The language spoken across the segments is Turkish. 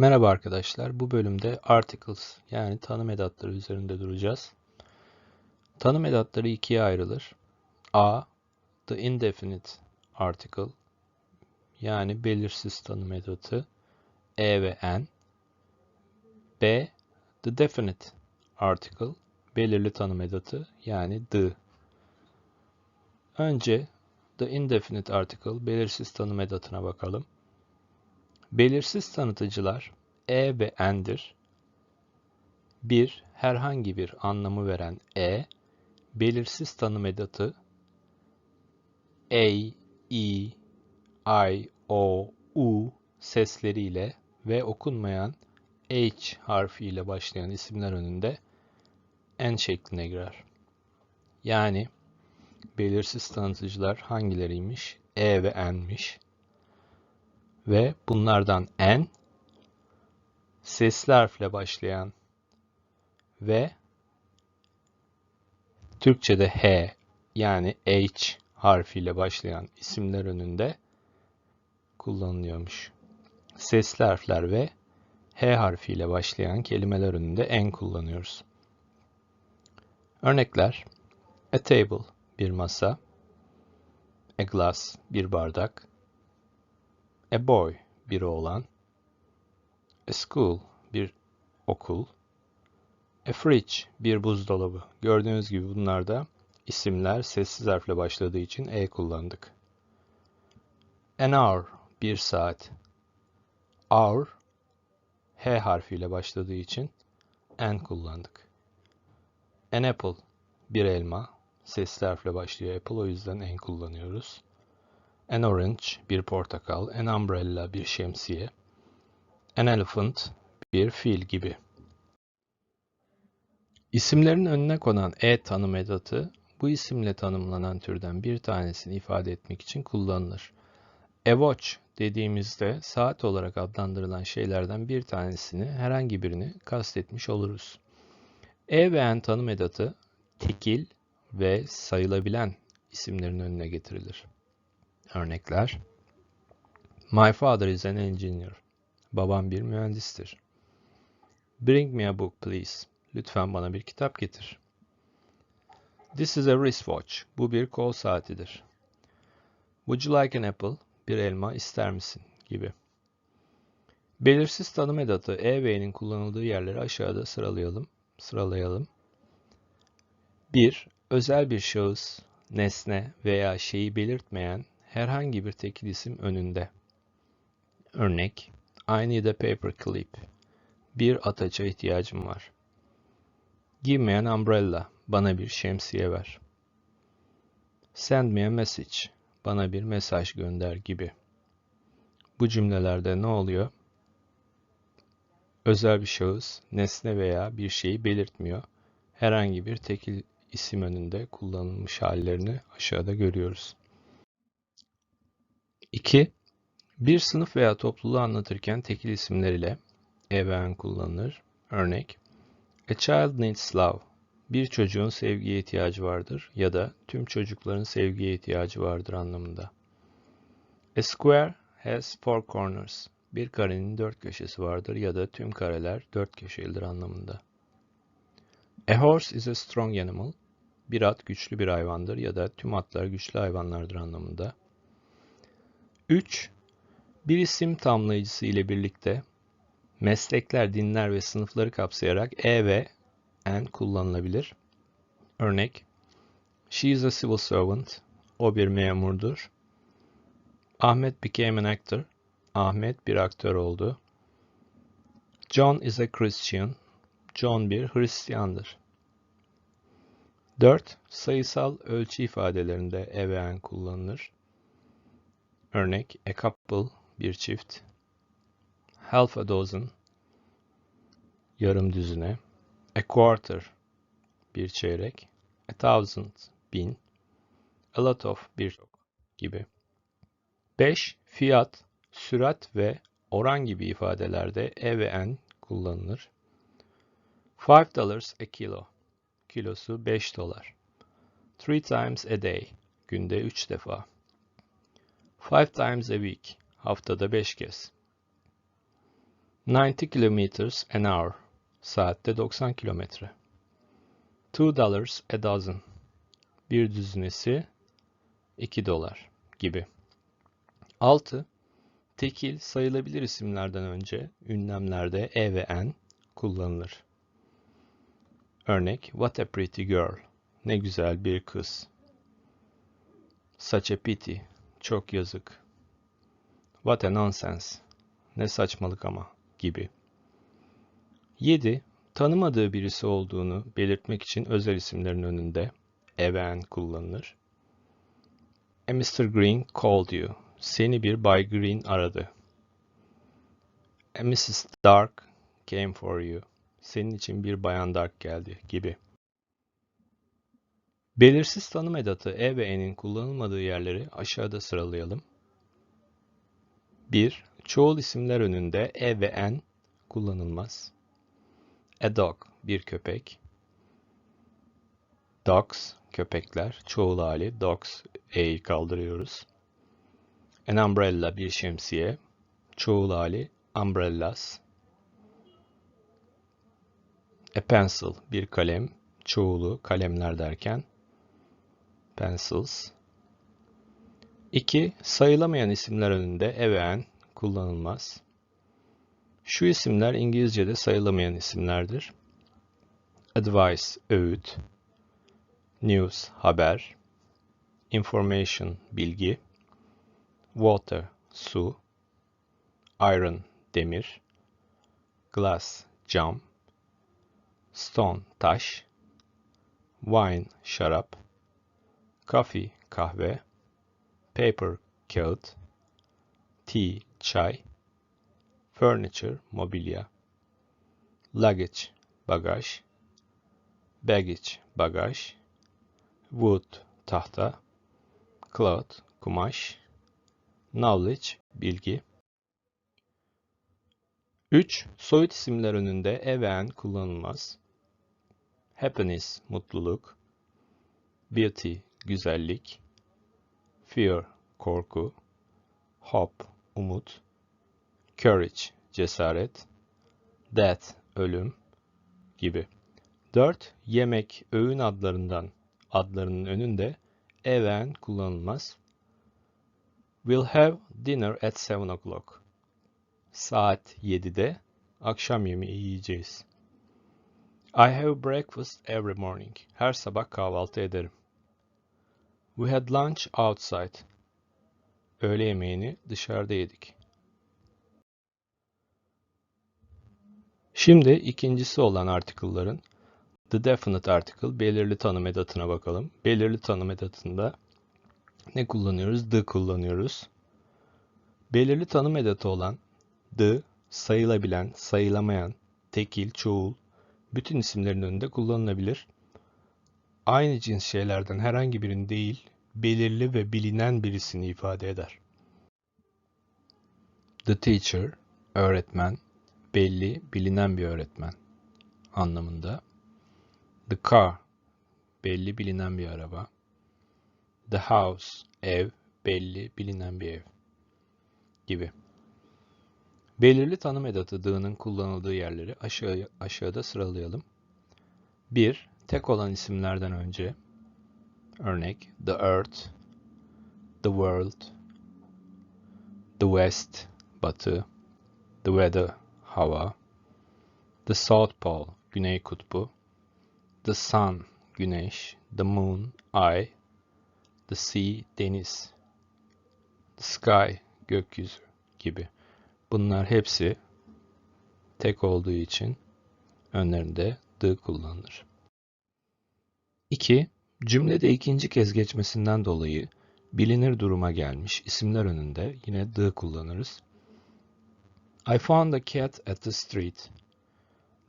Merhaba arkadaşlar. Bu bölümde articles yani tanım edatları üzerinde duracağız. Tanım edatları ikiye ayrılır. A. The indefinite article yani belirsiz tanım edatı E ve N. B. The definite article belirli tanım edatı yani the. Önce the indefinite article belirsiz tanım edatına bakalım. Belirsiz tanıtıcılar e ve n'dir. Bir, herhangi bir anlamı veren e, belirsiz tanım edatı a, e, i, o, u sesleriyle ve okunmayan h harfiyle başlayan isimler önünde n şekline girer. Yani belirsiz tanıtıcılar hangileriymiş? E ve n'miş ve bunlardan n sesli harfle başlayan ve Türkçe'de h yani h harfiyle başlayan isimler önünde kullanılıyormuş. Sesli harfler ve h harfiyle başlayan kelimeler önünde n kullanıyoruz. Örnekler A table bir masa, a glass bir bardak, A boy, bir oğlan. A school, bir okul. A fridge, bir buzdolabı. Gördüğünüz gibi bunlarda isimler sessiz harfle başladığı için E kullandık. An hour, bir saat. Hour, H harfiyle başladığı için N kullandık. An apple, bir elma. Sesli harfle başlıyor apple o yüzden N kullanıyoruz. An orange bir portakal, an umbrella bir şemsiye, an elephant bir fil gibi. İsimlerin önüne konan e tanım edatı bu isimle tanımlanan türden bir tanesini ifade etmek için kullanılır. A watch dediğimizde saat olarak adlandırılan şeylerden bir tanesini herhangi birini kastetmiş oluruz. E ve N tanım edatı tekil ve sayılabilen isimlerin önüne getirilir. Örnekler My father is an engineer. Babam bir mühendistir. Bring me a book please. Lütfen bana bir kitap getir. This is a wristwatch. Bu bir kol saatidir. Would you like an apple? Bir elma ister misin? gibi. Belirsiz tanım edatı E ve kullanıldığı yerleri aşağıda sıralayalım. Sıralayalım. 1. Özel bir şahıs, nesne veya şeyi belirtmeyen herhangi bir tekil isim önünde. Örnek, I need a paper. Bir ataça ihtiyacım var. Give me an umbrella. Bana bir şemsiye ver. Send me a message. Bana bir mesaj gönder gibi. Bu cümlelerde ne oluyor? Özel bir şahıs, nesne veya bir şeyi belirtmiyor. Herhangi bir tekil isim önünde kullanılmış hallerini aşağıda görüyoruz. 2. Bir sınıf veya topluluğu anlatırken tekil isimler ile even kullanılır. Örnek A child needs love. Bir çocuğun sevgiye ihtiyacı vardır ya da tüm çocukların sevgiye ihtiyacı vardır anlamında. A square has four corners. Bir karenin dört köşesi vardır ya da tüm kareler dört köşelidir anlamında. A horse is a strong animal. Bir at güçlü bir hayvandır ya da tüm atlar güçlü hayvanlardır anlamında. 3. Bir isim tamlayıcısı ile birlikte meslekler, dinler ve sınıfları kapsayarak E ve N kullanılabilir. Örnek She is a civil servant. O bir memurdur. Ahmet became an actor. Ahmet bir aktör oldu. John is a Christian. John bir Hristiyandır. 4. Sayısal ölçü ifadelerinde e ve n kullanılır. Örnek a couple bir çift. Half a dozen yarım düzine. A quarter bir çeyrek. A thousand bin. A lot of birçok gibi. 5. Fiyat, sürat ve oran gibi ifadelerde e ve n kullanılır. Five dollars a kilo. Kilosu 5 dolar. Three times a day. Günde 3 defa. Five times a week. Haftada beş kez. 90 kilometers an hour. Saatte 90 kilometre. Two dollars a dozen. Bir düzinesi 2 dolar gibi. 6. Tekil sayılabilir isimlerden önce ünlemlerde e ve n kullanılır. Örnek What a pretty girl. Ne güzel bir kız. Such a pity. Çok yazık. What a nonsense. Ne saçmalık ama gibi. 7. Tanımadığı birisi olduğunu belirtmek için özel isimlerin önünde even kullanılır. A Mr. Green called you. Seni bir Bay Green aradı. A Mrs. Dark came for you. Senin için bir Bayan Dark geldi gibi. Belirsiz tanım edatı e ve n'in kullanılmadığı yerleri aşağıda sıralayalım. 1. Çoğul isimler önünde e ve n kullanılmaz. A dog, bir köpek. Dogs, köpekler. Çoğul hali dogs, e'yi kaldırıyoruz. An umbrella, bir şemsiye. Çoğul hali umbrellas. A pencil, bir kalem. Çoğulu kalemler derken pencils. 2. Sayılamayan isimler önünde e ve n kullanılmaz. Şu isimler İngilizce'de sayılamayan isimlerdir. Advice, öğüt. News, haber. Information, bilgi. Water, su. Iron, demir. Glass, cam. Stone, taş. Wine, şarap. Coffee, kahve. Paper, kağıt. Tea, çay. Furniture, mobilya. Luggage, bagaj. Baggage, bagaj. Wood, tahta. Cloth, kumaş. Knowledge, bilgi. 3. Soyut isimler önünde e kullanılmaz. Happiness, mutluluk. Beauty, güzellik. Fear, korku. Hope, umut. Courage, cesaret. Death, ölüm gibi. 4. Yemek, öğün adlarından adlarının önünde e ve n kullanılmaz. We'll have dinner at 7 o'clock. Saat 7'de akşam yemeği yiyeceğiz. I have breakfast every morning. Her sabah kahvaltı ederim. We had lunch outside. Öğle yemeğini dışarıda yedik. Şimdi ikincisi olan article'ların the definite article belirli tanım edatına bakalım. Belirli tanım edatında ne kullanıyoruz? The kullanıyoruz. Belirli tanım edatı olan the, sayılabilen, sayılamayan, tekil, çoğul, bütün isimlerin önünde kullanılabilir. Aynı cins şeylerden herhangi birini değil, belirli ve bilinen birisini ifade eder. The teacher, öğretmen, belli, bilinen bir öğretmen anlamında. The car, belli, bilinen bir araba. The house, ev, belli, bilinen bir ev gibi. Belirli tanım edatı dığının kullanıldığı yerleri aşağı, aşağıda sıralayalım. 1. Tek olan isimlerden önce örnek the earth, the world, the west, batı, the weather, hava, the south pole, güney kutbu, the sun, güneş, the moon, ay, the sea, deniz, the sky, gökyüzü gibi. Bunlar hepsi tek olduğu için önlerinde the kullanılır. 2. Cümlede ikinci kez geçmesinden dolayı bilinir duruma gelmiş isimler önünde yine the kullanırız. I found a cat at the street.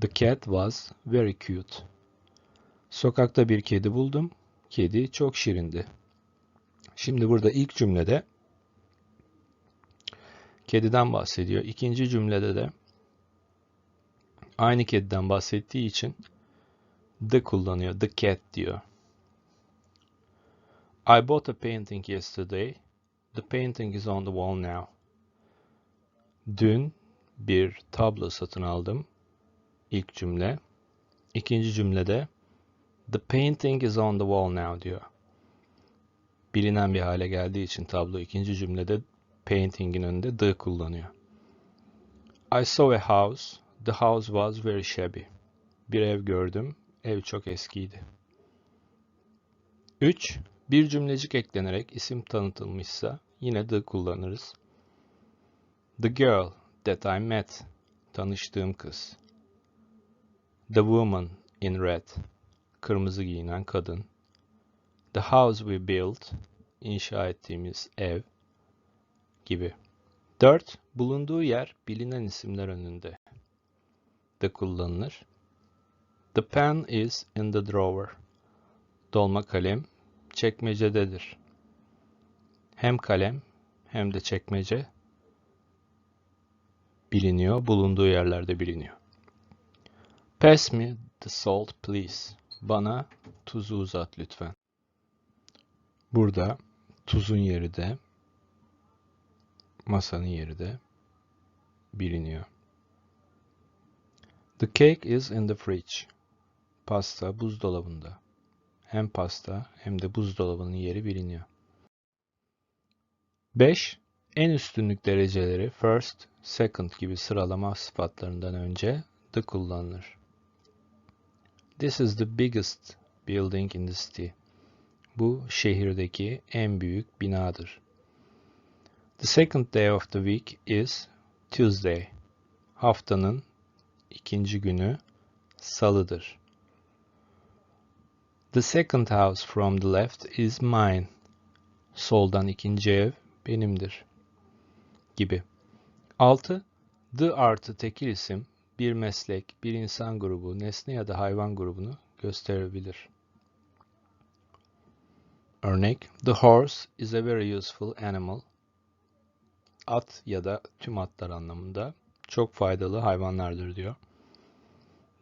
The cat was very cute. Sokakta bir kedi buldum. Kedi çok şirindi. Şimdi burada ilk cümlede kediden bahsediyor. İkinci cümlede de aynı kediden bahsettiği için the kullanıyor. The cat diyor. I bought a painting yesterday. The painting is on the wall now. Dün bir tablo satın aldım. İlk cümle. İkinci cümlede The painting is on the wall now diyor. Bilinen bir hale geldiği için tablo ikinci cümlede painting'in önünde the kullanıyor. I saw a house. The house was very shabby. Bir ev gördüm. Ev çok eskiydi. 3. Bir cümlecik eklenerek isim tanıtılmışsa yine the kullanırız. The girl that I met. Tanıştığım kız. The woman in red. Kırmızı giyinen kadın. The house we built. inşa ettiğimiz ev gibi. 4. Bulunduğu yer bilinen isimler önünde de kullanılır. The pen is in the drawer. Dolma kalem çekmecededir. Hem kalem hem de çekmece biliniyor, bulunduğu yerlerde biliniyor. Pass me the salt please. Bana tuzu uzat lütfen. Burada tuzun yeri de masanın yeri de biliniyor. The cake is in the fridge. Pasta buzdolabında. Hem pasta hem de buzdolabının yeri biliniyor. 5. En üstünlük dereceleri first, second gibi sıralama sıfatlarından önce the kullanılır. This is the biggest building in the city. Bu şehirdeki en büyük binadır. The second day of the week is Tuesday. Haftanın ikinci günü salıdır. The second house from the left is mine. Soldan ikinci ev benimdir. Gibi. 6. The artı tekil isim bir meslek, bir insan grubu, nesne ya da hayvan grubunu gösterebilir. Örnek The horse is a very useful animal. At ya da tüm atlar anlamında çok faydalı hayvanlardır diyor.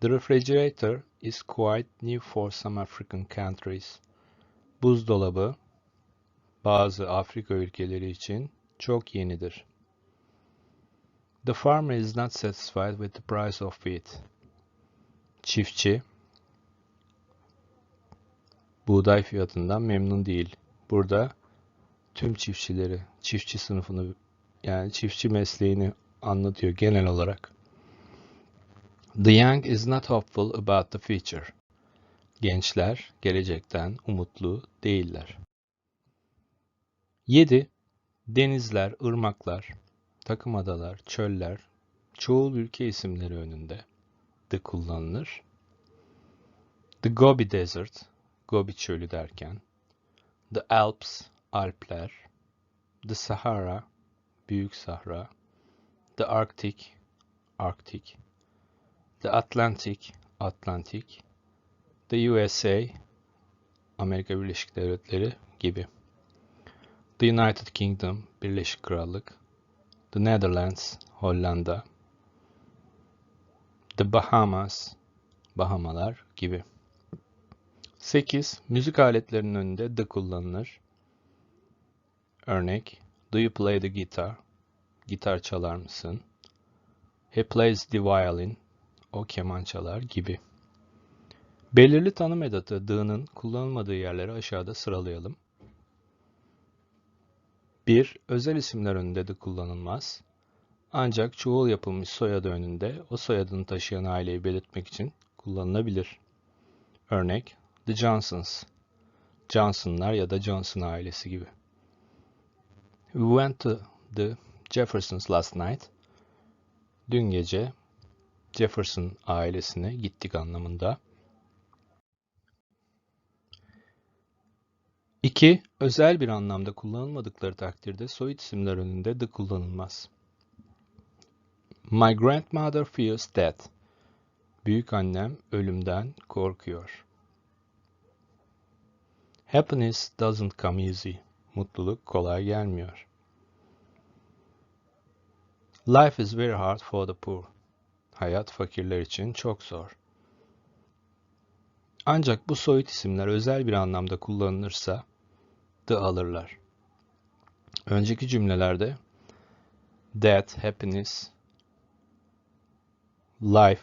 The refrigerator is quite new for some African countries. Buzdolabı bazı Afrika ülkeleri için çok yenidir. The farmer is not satisfied with the price of wheat. Çiftçi buğday fiyatından memnun değil. Burada tüm çiftçileri, çiftçi sınıfını yani çiftçi mesleğini anlatıyor genel olarak. The young is not hopeful about the future. Gençler gelecekten umutlu değiller. 7. Denizler, ırmaklar, takım adalar, çöller, çoğul ülke isimleri önünde de kullanılır. The Gobi Desert, Gobi çölü derken, The Alps, Alpler, The Sahara, Büyük Sahra, The Arctic, Arktik, The Atlantic, Atlantik, The USA, Amerika Birleşik Devletleri gibi. The United Kingdom, Birleşik Krallık, The Netherlands, Hollanda, The Bahamas, Bahamalar gibi. 8. Müzik aletlerinin önünde the kullanılır. Örnek, Do you play the guitar? Gitar çalar mısın? He plays the violin. O keman çalar gibi. Belirli tanım edatı the'nın kullanılmadığı yerleri aşağıda sıralayalım. 1. Özel isimler önünde de kullanılmaz. Ancak çoğul yapılmış soyadı önünde o soyadını taşıyan aileyi belirtmek için kullanılabilir. Örnek The Johnsons, Johnsonlar ya da Johnson ailesi gibi. We went to the Jeffersons last night. Dün gece Jefferson ailesine gittik anlamında. 2. Özel bir anlamda kullanılmadıkları takdirde soyut isimler önünde de kullanılmaz. My grandmother fears death. Büyük annem ölümden korkuyor. Happiness doesn't come easy. Mutluluk kolay gelmiyor. Life is very hard for the poor. Hayat fakirler için çok zor. Ancak bu soyut isimler özel bir anlamda kullanılırsa the alırlar. Önceki cümlelerde that, happiness life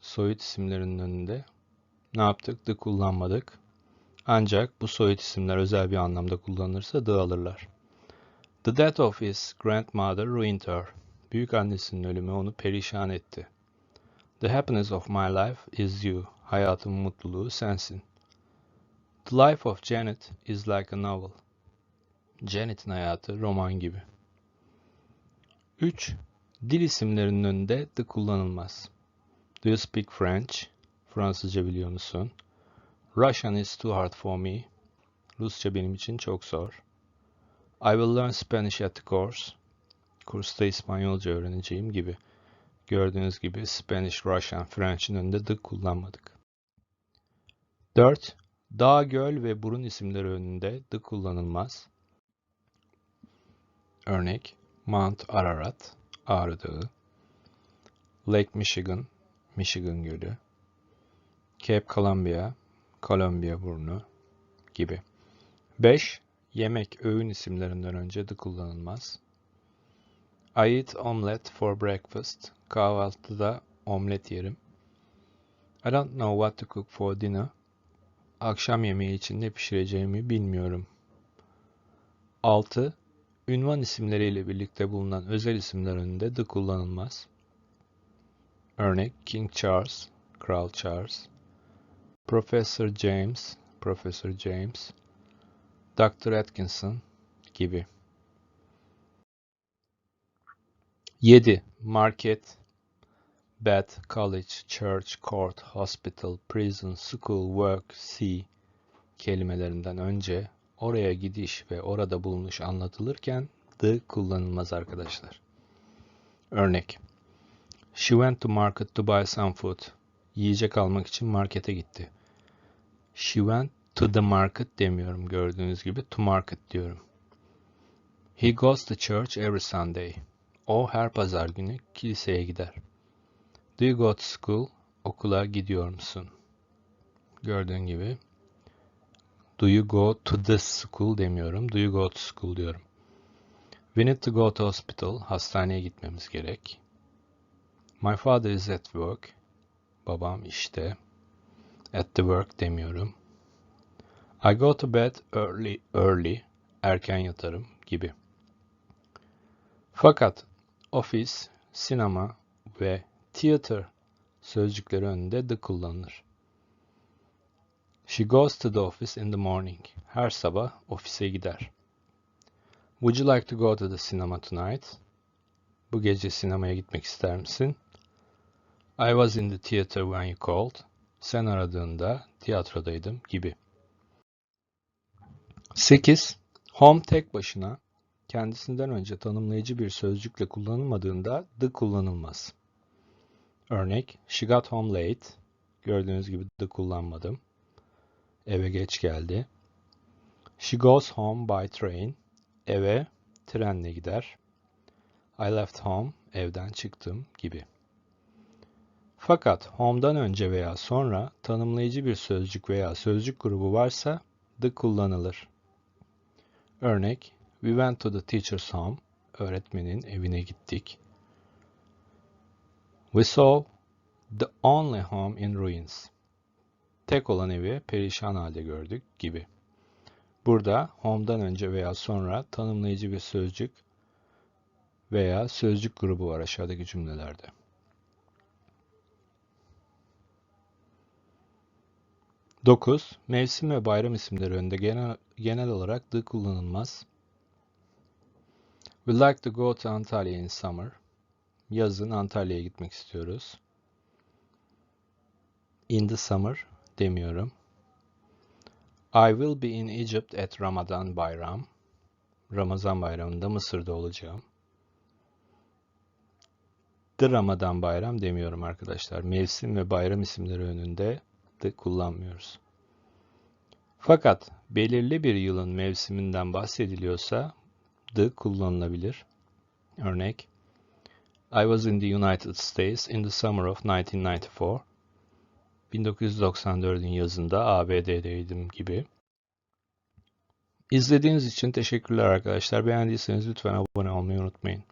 soyut isimlerinin önünde ne yaptık? The kullanmadık. Ancak bu soyut isimler özel bir anlamda kullanılırsa the alırlar. The death of his grandmother ruined her. Büyük annesinin ölümü onu perişan etti. The happiness of my life is you. Hayatımın mutluluğu sensin. The life of Janet is like a novel. Janet'in hayatı roman gibi. 3. Dil isimlerinin önünde the kullanılmaz. Do you speak French? Fransızca biliyor musun? Russian is too hard for me. Rusça benim için çok zor. I will learn Spanish at the course. Kursta İspanyolca öğreneceğim gibi. Gördüğünüz gibi Spanish, Russian, French'in önünde the kullanmadık. 4. Dağ, göl ve burun isimleri önünde the kullanılmaz. Örnek Mount Ararat, Ağrı Dağı. Lake Michigan, Michigan Gölü. Cape Columbia, Kolombiya Burnu gibi. 5. Yemek, öğün isimlerinden önce de kullanılmaz. I eat omelette for breakfast. Kahvaltıda omlet yerim. I don't know what to cook for dinner. Akşam yemeği için ne pişireceğimi bilmiyorum. 6. Ünvan isimleriyle birlikte bulunan özel isimler önünde the kullanılmaz. Örnek King Charles, Kral Charles. Professor James, Professor James, Dr. Atkinson gibi. 7. Market, bed, college, church, court, hospital, prison, school, work, sea kelimelerinden önce oraya gidiş ve orada bulunuş anlatılırken the kullanılmaz arkadaşlar. Örnek She went to market to buy some food. Yiyecek almak için markete gitti. She went to the market demiyorum gördüğünüz gibi to market diyorum. He goes to church every Sunday. O her pazar günü kiliseye gider. Do you go to school? Okula gidiyor musun? Gördüğün gibi. Do you go to the school demiyorum. Do you go to school diyorum. We need to go to hospital. Hastaneye gitmemiz gerek. My father is at work. Babam işte. At the work demiyorum. I go to bed early, early. Erken yatarım gibi. Fakat ofis, sinema ve theater sözcükleri önünde the kullanılır. She goes to the office in the morning. Her sabah ofise gider. Would you like to go to the cinema tonight? Bu gece sinemaya gitmek ister misin? I was in the theater when you called. Sen aradığında tiyatrodaydım gibi. 8. Home tek başına kendisinden önce tanımlayıcı bir sözcükle kullanılmadığında the kullanılmaz. Örnek She got home late. Gördüğünüz gibi the kullanmadım. Eve geç geldi. She goes home by train. Eve trenle gider. I left home. Evden çıktım gibi. Fakat home'dan önce veya sonra tanımlayıcı bir sözcük veya sözcük grubu varsa the kullanılır. Örnek We went to the teacher's home. Öğretmenin evine gittik. We saw the only home in ruins. Tek olan evi perişan halde gördük gibi. Burada home'dan önce veya sonra tanımlayıcı bir sözcük veya sözcük grubu var aşağıdaki cümlelerde. Dokuz, Mevsim ve bayram isimleri önünde genel, genel olarak the kullanılmaz. We like to go to Antalya in summer. Yazın Antalya'ya gitmek istiyoruz. In the summer demiyorum. I will be in Egypt at Ramadan Bayram. Ramazan bayramında Mısır'da olacağım. The Ramadan bayram demiyorum arkadaşlar. Mevsim ve bayram isimleri önünde de kullanmıyoruz. Fakat belirli bir yılın mevsiminden bahsediliyorsa the kullanılabilir. Örnek I was in the United States in the summer of 1994. 1994'ün yazında ABD'deydim gibi. İzlediğiniz için teşekkürler arkadaşlar. Beğendiyseniz lütfen abone olmayı unutmayın.